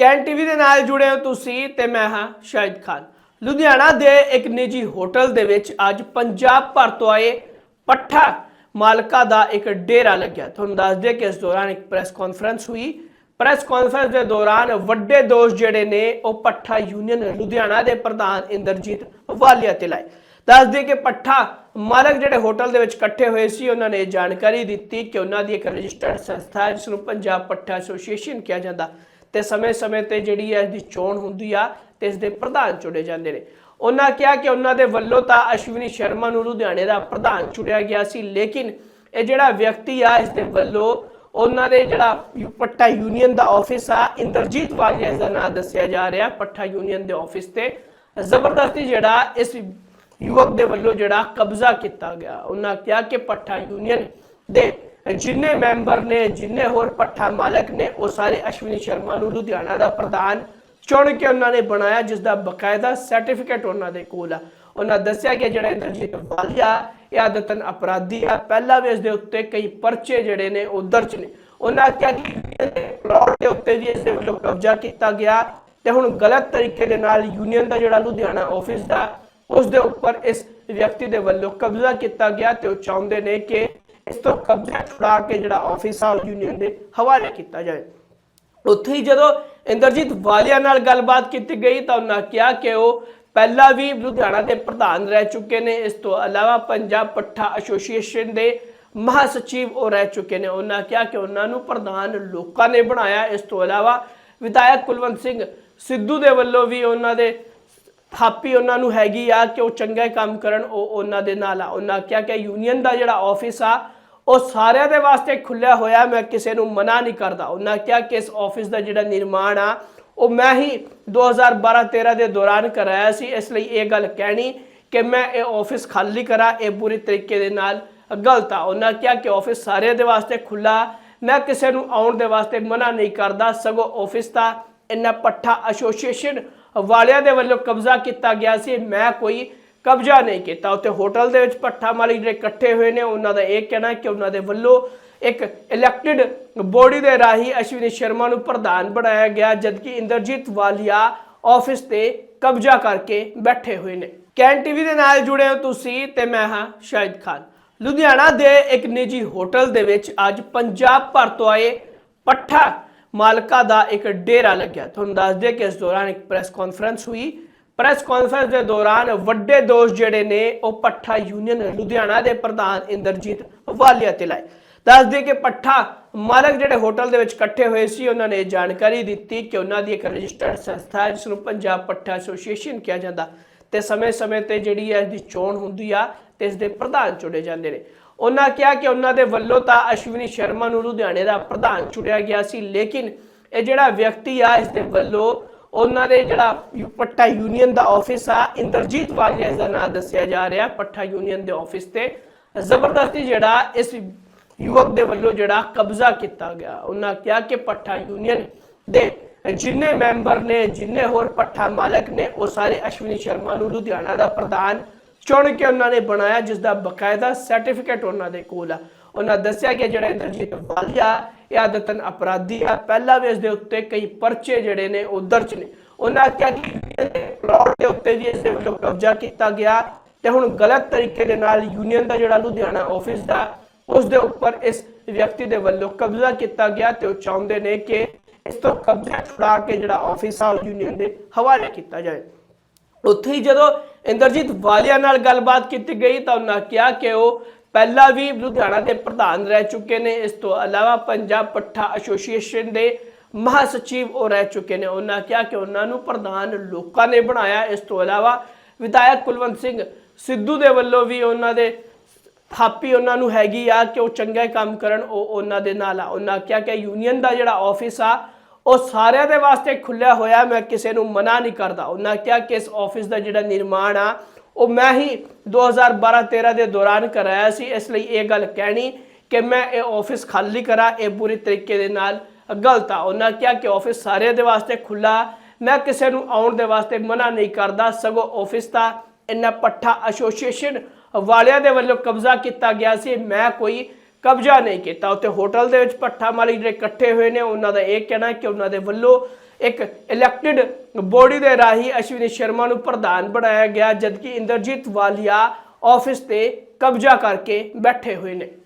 Can TV ਦੇ ਨਾਲ ਜੁੜੇ ਹੋ ਤੁਸੀਂ ਤੇ ਮੈਂ ਹਾਂ ਸ਼ਾਹਿਦ ਖਾਨ। ਲੁਧਿਆਣਾ ਦੇ ਇੱਕ ਨਿੱਜੀ ਹੋਟਲ ਦੇ ਵਿੱਚ ਅੱਜ ਪੰਜਾਬ ਭਰ ਤੋਂ ਆਏ ਪੱਠਾ ਮਾਲਕਾ ਦਾ ਇੱਕ ਡੇਰਾ ਲੱਗਿਆ। ਤੁਹਾਨੂੰ ਦੱਸ ਦਈਏ ਕਿ ਇਸ ਦੌਰਾਨ ਇੱਕ ਪ੍ਰੈਸ ਕਾਨਫਰੰਸ ਹੋਈ। ਪ੍ਰੈਸ ਕਾਨਫਰੰਸ ਦੇ ਦੌਰਾਨ ਵੱਡੇ ਦੋਸ਼ ਜਿਹੜੇ ਨੇ, ਉਹ ਪੱਠਾ ਯੂਨੀਅਨ ਲੁਧਿਆਣਾ ਦੇ ਪ੍ਰਧਾਨ ਇੰਦਰਜੀਤ ਵਾਲੀਆ ਤੇ ਲਾਏ। ਦੱਸ ਦਈਏ ਕਿ ਪੱਠਾ ਮਾਲਕ ਜਿਹੜੇ ਹੋਟਲ ਦੇ ਵਿੱਚ ਇਕੱਠੇ ਹੋਏ ਸੀ, ਉਹਨਾਂ ਨੇ ਇਹ ਜਾਣਕਾਰੀ ਦਿੱਤੀ ਕਿ ਉਹਨਾਂ ਦੀ ਇੱਕ ਰਜਿਸਟਰਡ ਸੰਸਥਾ ਹੈ, ਜਿਸ ਨੂੰ ਪੰਜਾਬ ਪੱਠਾ ਐਸੋਸੀਏਸ਼ਨ ਕਿਹਾ ਜਾਂਦਾ। ਤੇ ਸਮੇਂ-ਸਮੇਂ ਤੇ ਜਿਹੜੀ ਹੈ ਇਸ ਦੀ ਚੋਣ ਹੁੰਦੀ ਆ ਤੇ ਇਸ ਦੇ ਪ੍ਰਧਾਨ ਚੁਣੇ ਜਾਂਦੇ ਨੇ। ਉਹਨਾਂ ਕਿਹਾ ਕਿ ਉਹਨਾਂ ਦੇ ਵੱਲੋਂ ਤਾਂ ਅਸ਼ਵਨੀ ਸ਼ਰਮਾ ਨੂੰ ਲੁਧਿਆਣੇ ਦਾ ਪ੍ਰਧਾਨ ਚੁਣਿਆ ਗਿਆ ਸੀ, ਲੇਕਿਨ ਇਹ ਜਿਹੜਾ ਵਿਅਕਤੀ ਆ ਇਸ ਦੇ ਵੱਲੋਂ ਉਹਨਾਂ ਦੇ ਜਿਹੜਾ ਯੂ- ਯੂਨੀਅਨ ਦਾ ਆਫਿਸ ਆ, ਇੰਦਰਜੀਤ ਵਾਲੀਆ ਇਸ ਦਾ ਨਾਮ ਦੱਸਿਆ ਜਾ ਰਿਹਾ, ਪੱਠਾ ਯੂਨੀਅਨ ਦੇ ਆਫਿਸ ਤੇ। ਜ਼ਬਰਦਸਤੀ ਜਿਹੜਾ ਇਸ ਯੁਵਕ ਦੇ ਵੱਲੋਂ ਜਿਹੜਾ ਕਬਜ਼ਾ ਕੀਤਾ ਗਿਆ। ਉਹਨਾਂ ਕਿਹਾ ਕਿ ਪੱਠਾ ਯੂਨੀਅਨ ਦੇ ਜਿੰਨੇ ਮੈਂਬਰ ਨੇ, ਜਿੰਨੇ ਹੋਰ ਪੱਠਾ ਮਾਲਕ ਨੇ, ਉਹ ਸਾਰੇ ਅਸ਼ਵਨੀ ਸ਼ਰਮਾ ਨੂੰ ਲੁਧਿਆਣਾ ਦਾ ਪ੍ਰਧਾਨ ਚੁਣ ਕੇ ਉਹਨਾਂ ਨੇ ਬਣਾਇਆ, ਜਿਸ ਦਾ ਬਕਾਇਦਾ ਸਰਟੀਫਿਕੇਟ ਉਹਨਾਂ ਦੇ ਕੋਲ ਆ। ਉਹਨਾਂ ਦੱਸਿਆ ਕਿ ਜਿਹੜਾ ਇੰਦਰਜੀਤ ਵਾਲੀਆ, ਇਹ ਆਦਤਨ ਅਪਰਾਧੀ ਆ। ਪਹਿਲਾਂ ਵੀ ਇਸ ਦੇ ਉੱਤੇ ਕਈ ਪਰਚੇ ਜਿਹੜੇ ਨੇ, ਉਹ ਦਰਜ ਨੇ। ਉਹਨਾਂ ਕਿਹਾ ਕਿ ਪਲਾਟ ਦੇ ਉੱਤੇ ਵੀ ਇਸ ਦੇ ਵੱਲੋਂ ਕਬਜ਼ਾ ਕੀਤਾ ਗਿਆ ਤੇ ਹੁਣ ਗਲਤ ਤਰੀਕੇ ਦੇ ਨਾਲ ਯੂਨੀਅਨ ਦਾ ਜਿਹੜਾ ਲੁਧਿਆਣਾ ਆਫਿਸ ਦਾ ਉਸ ਦੇ ਉੱਪਰ ਇਸ ਵਿਅਕਤੀ ਦੇ ਵੱਲੋਂ ਕਬਜ਼ਾ ਕੀਤਾ ਗਿਆ ਤੇ ਉਹ ਚਾਹੁੰਦੇ ਨੇ ਕਿ ਇਸ ਤੋਂ ਕਬਜ਼ਾ ਛੁਡਾ ਕੇ ਜਿਹੜਾ ਆਫਿਸ ਆ ਯੂਨੀਅਨ ਦੇ ਹਵਾਲੇ ਕੀਤਾ ਜਾਏ ਉੱਥੇ ਹੀ ਜਦੋਂ ਇੰਦਰਜੀਤ ਵਾਲੀਆ ਨਾਲ ਗੱਲਬਾਤ ਕੀਤੀ ਗਈ ਤਾਂ ਉਹਨਾਂ ਕਿਹਾ ਕਿ ਉਹ ਪਹਿਲਾਂ ਵੀ ਲੁਧਿਆਣਾ ਦੇ ਪ੍ਰਧਾਨ ਰਹਿ ਚੁੱਕੇ ਨੇ। ਇਸ ਤੋਂ ਇਲਾਵਾ ਪੰਜਾਬ ਪੱਠਾ ਐਸੋਸੀਏਸ਼ਨ ਦੇ ਮਹਾਸਚਿਵ ਉਹ ਰਹਿ ਚੁੱਕੇ ਨੇ। ਉਹਨਾਂ ਕਿਹਾ ਕਿ ਉਹਨਾਂ ਨੂੰ ਪ੍ਰਧਾਨ ਲੋਕਾਂ ਨੇ ਬਣਾਇਆ। ਇਸ ਤੋਂ ਇਲਾਵਾ ਵਿਧਾਇਕ ਕੁਲਵੰਤ ਸਿੰਘ ਸਿੱਧੂ ਦੇ ਵੱਲੋਂ ਵੀ ਉਹਨਾਂ ਦੇ ਥਾਪੀ ਉਹਨਾਂ ਨੂੰ ਹੈਗੀ ਆ ਕਿ ਉਹ ਚੰਗੇ ਕੰਮ ਕਰਨ, ਉਹ ਉਹਨਾਂ ਦੇ ਨਾਲ ਆ। ਉਹਨਾਂ ਕਿਹਾ ਕਿ ਯੂਨੀਅਨ ਦਾ ਜਿਹੜਾ ਆਫਿਸ ਆ ਉਹ ਸਾਰਿਆਂ ਦੇ ਵਾਸਤੇ ਖੁੱਲਿਆ ਹੋਇਆ ਮੈਂ ਕਿਸੇ ਨੂੰ ਮਨਾ ਨਹੀਂ ਕਰਦਾ। ਉਹਨਾਂ ਕਿਹਾ ਕਿ ਇਸ ਆਫਿਸ ਦਾ ਜਿਹੜਾ ਨਿਰਮਾਣ ਆ, ਉਹ ਮੈਂ ਹੀ 2012-13 ਦੇ ਦੌਰਾਨ ਕਰਾਇਆ ਸੀ। ਇਸ ਲਈ ਇਹ ਗੱਲ ਕਹਿਣੀ ਕਿ ਮੈਂ ਇਹ ਆਫਿਸ ਖਾਲੀ ਕਰਾਂ, ਇਹ ਪੂਰੀ ਤਰੀਕੇ ਦੇ ਨਾਲ ਗਲਤ ਆ। ਉਹਨਾਂ ਕਿਹਾ ਕਿ ਆਫਿਸ ਸਾਰਿਆਂ ਦੇ ਵਾਸਤੇ ਖੁੱਲਾ ਮੈਂ ਕਿਸੇ ਨੂੰ ਆਉਣ ਦੇ ਵਾਸਤੇ ਮਨਾ ਨਹੀਂ ਕਰਦਾ। ਸਗੋਂ ਆਫਿਸ ਦਾ ਇਹਨਾਂ ਪੱਠਾ ਐਸੋਸੀਏਸ਼ਨ ਵਾਲਿਆਂ ਦੇ ਵੱਲੋਂ ਕਬਜ਼ਾ ਕੀਤਾ ਗਿਆ ਸੀ। ਮੈਂ ਕੋਈ ਕਬਜ਼ਾ ਨਹੀਂ ਕੀਤਾ। ਉੱਥੇ ਹੋਟਲ ਦੇ ਵਿੱਚ ਪੱਠਾ ਮਾਲੀ ਜਿਹੜੇ ਇਕੱਠੇ ਹੋਏ ਨੇ, ਉਹਨਾਂ ਦਾ ਇਹ ਕਹਿਣਾ ਕਿ ਉਹਨਾਂ ਦੇ ਵੱਲੋਂ ਇੱਕ ਇਲੈਕਟਿਡ ਬੋਡੀ ਦੇ ਰਾਹੀਂ ਅਸ਼ਵਨੀ ਸ਼ਰਮਾ ਨੂੰ ਪ੍ਰਧਾਨ ਬਣਾਇਆ ਗਿਆ, ਜਦਕਿ ਇੰਦਰਜੀਤ ਵਾਲੀਆ ਆਫਿਸ ਤੇ ਕਬਜ਼ਾ ਕਰਕੇ ਬੈਠੇ ਹੋਏ ਨੇ। ਕੈਨ ਟੀਵੀ ਦੇ ਨਾਲ ਜੁੜੇ ਹੋ ਤੁਸੀਂ ਤੇ ਮੈਂ ਹਾਂ ਸ਼ਾਹਿਦ ਖਾਨ। ਲੁਧਿਆਣਾ ਦੇ ਇੱਕ ਨਿੱਜੀ ਹੋਟਲ ਦੇ ਵਿੱਚ ਅੱਜ ਪੰਜਾਬ ਭਰ ਤੋਂ ਆਏ ਪੱਠਾ ਮਾਲਕਾ ਦਾ ਇੱਕ ਡੇਰਾ ਲੱਗਿਆ। ਤੁਹਾਨੂੰ ਦੱਸ ਦਈਏ ਕਿ ਇਸ ਦੌਰਾਨ ਇੱਕ ਪ੍ਰੈਸ ਕਾਨਫਰੰਸ ਹੋਈ। ਪ੍ਰੈਸ ਕਾਨਫਰੰਸ ਦੇ ਦੌਰਾਨ ਵੱਡੇ ਦੋਸ਼ ਜਿਹੜੇ ਨੇ, ਉਹ ਪੱਠਾ ਯੂਨੀਅਨ ਲੁਧਿਆਣਾ ਦੇ ਪ੍ਰਧਾਨ ਇੰਦਰਜੀਤ ਵਾਲੀਆ ਤੇ ਲਾਏ। ਦੱਸ ਦਈਏ ਕਿ ਪੱਠਾ ਮਾਲਕ ਜਿਹੜੇ ਹੋਟਲ ਦੇ ਵਿੱਚ ਇਕੱਠੇ ਹੋਏ ਸੀ, ਉਹਨਾਂ ਨੇ ਇਹ ਜਾਣਕਾਰੀ ਦਿੱਤੀ ਕਿ ਉਹਨਾਂ ਦੀ ਇੱਕ ਰਜਿਸਟਰਡ ਸੰਸਥਾ ਹੈ ਜਿਸ ਨੂੰ ਪੰਜਾਬ ਪੱਠਾ ਐਸੋਸੀਏਸ਼ਨ ਕਿਹਾ ਜਾਂਦਾ। ਤੇ ਸਮੇਂ-ਸਮੇਂ ਤੇ ਜਿਹੜੀ ਹੈ ਇਸ ਦੀ ਚੋਣ ਹੁੰਦੀ ਆ ਤੇ ਇਸ ਦੇ ਪ੍ਰਧਾਨ ਚੁਣੇ ਜਾਂਦੇ ਨੇ। ਉਹਨਾਂ ਕਿਹਾ ਕਿ ਉਹਨਾਂ ਦੇ ਵੱਲੋਂ ਤਾਂ ਅਸ਼ਵਨੀ ਸ਼ਰਮਾ ਨੂੰ ਲੁਧਿਆਣੇ ਦਾ ਪ੍ਰਧਾਨ ਚੁਣਿਆ ਗਿਆ ਸੀ, ਲੇਕਿਨ ਇਹ ਜਿਹੜਾ ਵਿਅਕਤੀ ਆ ਇਸ ਦੇ ਵੱਲੋਂ ਉਹਨਾਂ ਦੇ ਜਿਹੜਾ ਯੂ- ਯੂਨੀਅਨ ਦਾ ਆਫਿਸ ਆ, ਇੰਦਰਜੀਤ ਵਾਲੀਆ ਦਾ ਨਾਮ ਦੱਸਿਆ ਜਾ ਰਿਹਾ, ਪੱਠਾ ਯੂਨੀਅਨ ਦੇ ਆਫਿਸ ਤੇ। ਜ਼ਬਰਦਸਤੀ ਜਿਹੜਾ ਇਸ ਯੁਵਕ ਦੇ ਵੱਲੋਂ ਜਿਹੜਾ ਕਬਜ਼ਾ ਕੀਤਾ ਗਿਆ। ਉਹਨਾਂ ਕਿਹਾ ਕਿ ਪੱਠਾ ਯੂਨੀਅਨ ਦੇ ਜਿੰਨੇ ਮੈਂਬਰ ਨੇ, ਜਿੰਨੇ ਹੋਰ ਪੱਠਾ ਮਾਲਕ ਨੇ, ਉਹ ਸਾਰੇ ਅਸ਼ਵਨੀ ਸ਼ਰਮਾ ਨੂੰ ਲੁਧਿਆਣਾ ਦਾ ਪ੍ਰਧਾਨ ਚੁਣ ਕੇ ਉਹਨਾਂ ਨੇ ਬਣਾਇਆ, ਜਿਸ ਦਾ ਬਕਾਇਦਾ ਸਰਟੀਫਿਕੇਟ ਉਹਨਾਂ ਦੇ ਕੋਲ ਆ। ਉਹਨਾਂ ਦੱਸਿਆ ਕਿ ਜਿਹੜਾ ਇੰਦਰਜੀਤ ਵਾਲੀਆ, ਇਹ ਆਦਤਨ ਅਪਰਾਧੀ ਆ। ਪਹਿਲਾਂ ਵੀ ਇਸ ਦੇ ਉੱਤੇ ਕਈ ਪਰਚੇ ਜਿਹੜੇ ਨੇ ਉਹ ਦਰਜ ਨੇ। ਉਹਨਾਂ ਕਿਹਾ ਕਿ ਪਲਾਟ ਦੇ ਉੱਤੇ ਵੀ ਇਸ ਦੇ ਵੱਲੋਂ ਕਬਜ਼ਾ ਕੀਤਾ ਗਿਆ ਤੇ ਹੁਣ ਗਲਤ ਤਰੀਕੇ ਦੇ ਨਾਲ ਯੂਨੀਅਨ ਦਾ ਜਿਹੜਾ ਲੁਧਿਆਣਾ ਆਫਿਸ ਦਾ, ਉਸ ਦੇ ਉੱਪਰ ਇਸ ਵਿਅਕਤੀ ਦੇ ਵੱਲੋਂ ਕਬਜ਼ਾ ਕੀਤਾ ਗਿਆ ਤੇ ਉਹ ਚਾਹੁੰਦੇ ਨੇ ਕਿ ਇਸ ਤੋਂ ਕਬਜ਼ਾ ਛੁਡਾ ਕੇ ਜਿਹੜਾ ਆਫਿਸ ਆ ਯੂਨੀਅਨ ਦੇ ਹਵਾਲੇ ਕੀਤਾ ਜਾਏ। ਉੱਥੇ ਹੀ ਜਦੋਂ ਇੰਦਰਜੀਤ ਵਾਲੀਆ ਨਾਲ ਗੱਲਬਾਤ ਕੀਤੀ ਗਈ ਤਾਂ ਉਹਨਾਂ ਕਿਹਾ ਕਿ ਉਹ ਪਹਿਲਾਂ ਵੀ ਲੁਧਿਆਣਾ ਦੇ ਪ੍ਰਧਾਨ ਰਹਿ ਚੁੱਕੇ ਨੇ। ਇਸ ਤੋਂ ਇਲਾਵਾ ਪੰਜਾਬ ਪੱਠਾ ਐਸੋਸੀਏਸ਼ਨ ਦੇ ਮਹਾਸਚਿਵ ਉਹ ਰਹਿ ਚੁੱਕੇ ਨੇ। ਉਹਨਾਂ ਕਿਹਾ ਕਿ ਉਹਨਾਂ ਨੂੰ ਪ੍ਰਧਾਨ ਲੋਕਾਂ ਨੇ ਬਣਾਇਆ। ਇਸ ਤੋਂ ਇਲਾਵਾ ਵਿਧਾਇਕ ਕੁਲਵੰਤ ਸਿੰਘ ਸਿੱਧੂ ਦੇ ਵੱਲੋਂ ਵੀ ਉਹਨਾਂ ਦੇ ਥਾਪੀ ਉਹਨਾਂ ਨੂੰ ਹੈਗੀ ਆ ਕਿ ਉਹ ਚੰਗੇ ਕੰਮ ਕਰਨ, ਉਹ ਉਹਨਾਂ ਦੇ ਨਾਲ ਆ। ਉਹਨਾਂ ਕਿਹਾ ਕਿ ਯੂਨੀਅਨ ਦਾ ਜਿਹੜਾ ਆਫਿਸ ਆ, ਉਹ ਸਾਰਿਆਂ ਦੇ ਵਾਸਤੇ ਖੁੱਲਿਆ ਹੋਇਆ। ਮੈਂ ਕਿਸੇ ਨੂੰ ਮਨਾ ਨਹੀਂ ਕਰਦਾ। ਉਹਨਾਂ ਕਿਹਾ ਕਿ ਇਸ ਆਫਿਸ ਦਾ ਜਿਹੜਾ ਨਿਰਮਾਣ ਆ ਉਹ ਮੈਂ ਹੀ 2012-13 ਦੇ ਦੌਰਾਨ ਕਰਾਇਆ ਸੀ, ਇਸ ਲਈ ਇਹ ਗੱਲ ਕਹਿਣੀ ਕਿ ਮੈਂ ਇਹ ਆਫਿਸ ਖਾਲੀ ਕਰਾਂ, ਇਹ ਪੂਰੀ ਤਰੀਕੇ ਦੇ ਨਾਲ ਗਲਤ ਆ। ਉਹਨਾਂ ਕਿਹਾ ਕਿ ਆਫਿਸ ਸਾਰਿਆਂ ਦੇ ਵਾਸਤੇ ਖੁੱਲਾ ਮੈਂ ਕਿਸੇ ਨੂੰ ਆਉਣ ਦੇ ਵਾਸਤੇ ਮਨਾ ਨਹੀਂ ਕਰਦਾ, ਸਗੋਂ ਆਫਿਸ ਦਾ ਇਹਨਾਂ ਪੱਠਾ ਐਸੋਸੀਏਸ਼ਨ ਵਾਲਿਆਂ ਦੇ ਵੱਲੋਂ ਕਬਜ਼ਾ ਕੀਤਾ ਗਿਆ ਸੀ, ਮੈਂ ਕੋਈ ਕਬਜ਼ਾ ਨਹੀਂ ਕੀਤਾ। ਉੱਥੇ ਹੋਟਲ ਦੇ ਵਿੱਚ ਪੱਠਾ ਮਾਲੀ ਜਿਹੜੇ ਇਕੱਠੇ ਹੋਏ ਨੇ, ਉਹਨਾਂ ਦਾ ਇਹ ਕਹਿਣਾ ਕਿ ਉਹਨਾਂ ਦੇ ਵੱਲੋਂ ਇੱਕ ਇਲੈਕਟਿਡ ਬੋਡੀ ਦੇ ਰਾਹੀਂ ਅਸ਼ਵਨੀ ਸ਼ਰਮਾ ਨੂੰ ਪ੍ਰਧਾਨ ਬਣਾਇਆ ਗਿਆ, ਜਦਕਿ ਇੰਦਰਜੀਤ ਵਾਲੀਆ ਆਫਿਸ ਤੇ ਕਬਜ਼ਾ ਕਰਕੇ ਬੈਠੇ ਹੋਏ ਨੇ।